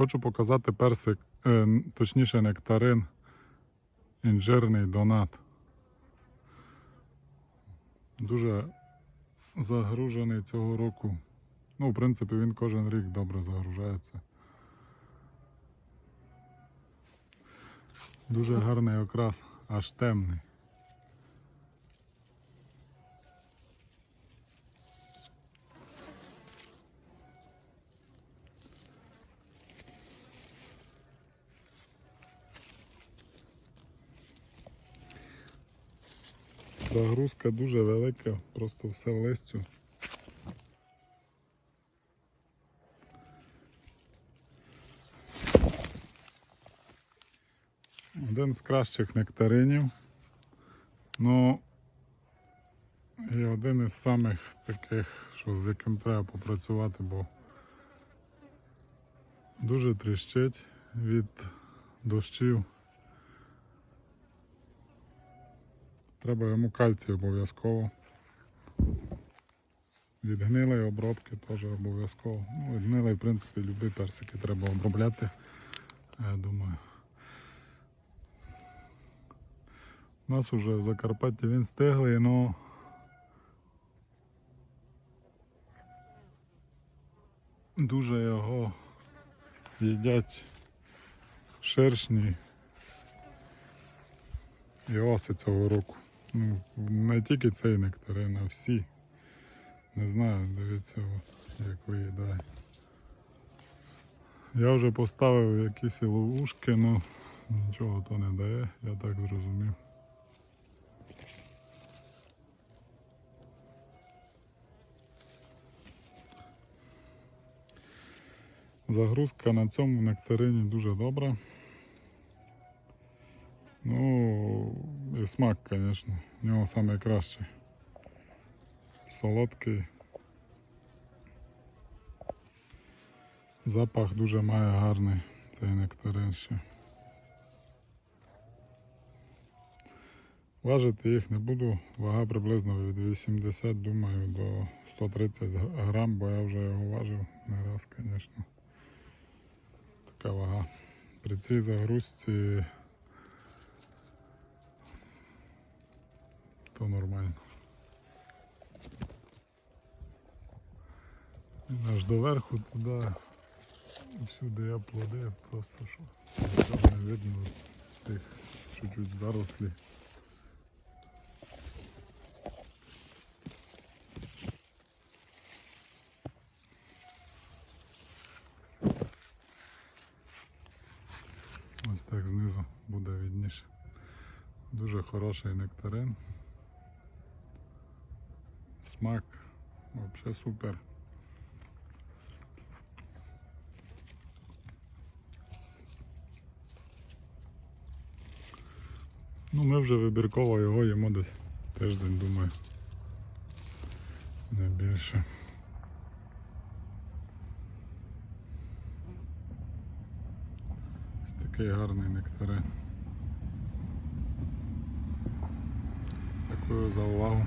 Хочу показати персик, е, точніше нектарин інжирний донат. Дуже загружений цього року. Ну, в принципі, він кожен рік добре загружається. Дуже гарний окрас, аж темний. Загрузка дуже велика, просто все листю. Один з кращих нектаринів. Ну і один із самих таких, що з яким треба попрацювати, бо дуже тріщить від дощів. Треба йому кальцій обов'язково. Від гнилої обробки теж обов'язково. Ну, від гнилої, в принципі, любі персики треба обробляти. Я думаю. У нас уже в Закарпатті він стиглий, але дуже його їдять шершні і оси цього року. Ну, не тільки цей нектарин, а всі. Не знаю, дивіться, як виїдає. Я вже поставив якісь ловушки, але нічого то не дає, я так зрозумів. Загрузка на цьому нектарині дуже добра. Ну, і смак, звісно, в нього найкращий. Солодкий. Запах дуже має гарний цей нектарин ще. Важити їх не буду, вага приблизно від 80, думаю, до 130 грам, бо я вже його важив не раз, звісно. Така вага. При цій загрузці то нормально. Він аж доверху туди, всюди я плоди, просто що нічого не видно тих чуть-чуть зарослі. Ось так знизу буде видніше. Дуже хороший нектарин. Смак взагалі супер. Ну, ми вже вибірково його їмо десь тиждень, думаю. Не більше. Ось такий гарний нектарин. Дякую за увагу.